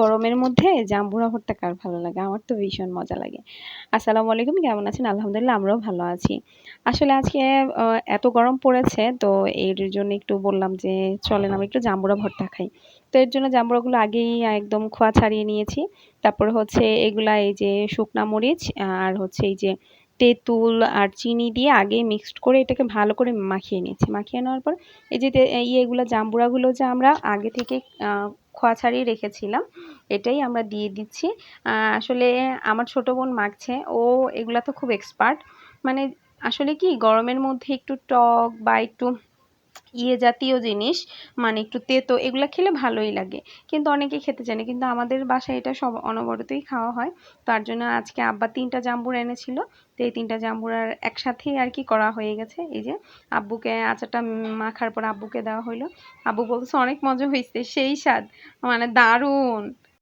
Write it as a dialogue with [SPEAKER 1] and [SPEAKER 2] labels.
[SPEAKER 1] গরমের মধ্যে জাম্বুরা ভর্তা কার ভালো লাগে? আমার তো ভীষণ মজা লাগে। আসসালামু আলাইকুম, কেমন আছেন? আলহামদুলিল্লাহ আমরাও ভালো আছি। আসলে আজকে এত গরম পড়েছে, তো এর জন্য একটু বললাম যে চলেন আমি একটু জাম্বুরা ভর্তা খাই। তো এর জন্য জাম্বুরাগুলো আগেই একদম খোয়া ছাড়িয়ে নিয়েছি। তারপর হচ্ছে এগুলা এই যে শুকনা মরিচ, আর হচ্ছে এই যে তেঁতুল আর চিনি দিয়ে আগে মিক্সড করে এটাকে ভালো করে মাখিয়ে নিয়েছি মাখিয়ে নেওয়ার পর এই যে ইয়েগুলো জাম্বুরাগুলো যে আমরা আগে থেকে খোয়া ছাড়িয়ে রেখেছিলাম। এটাই আমরা দিয়ে দিচ্ছি। আসলে আমার ছোটো বোন মাখছে। ও এগুলা তো খুব এক্সপার্ট মানে আসলে কি গরমের মধ্যে একটু টক বা একটু ইয়ে জাতীয় জিনিস মানে একটু তেতো, এগুলো খেলে ভালোই লাগে। কিন্তু অনেকে খেতে চায় না। কিন্তু আমাদের বাসায় এটা সব অনবরতই খাওয়া হয়। তার জন্য আজকে আব্বা তিনটা জাম্বুর এনেছিল। তো এই তিনটা জাম্বুরার একসাথেই আর কি করা হয়ে গেছে। এই যে আব্বুকে আচারটা মাখার পর আব্বুকে দেওয়া হলো আব্বু বলছে, অনেক মজা হয়েছে সেই স্বাদ। মানে দারুণ!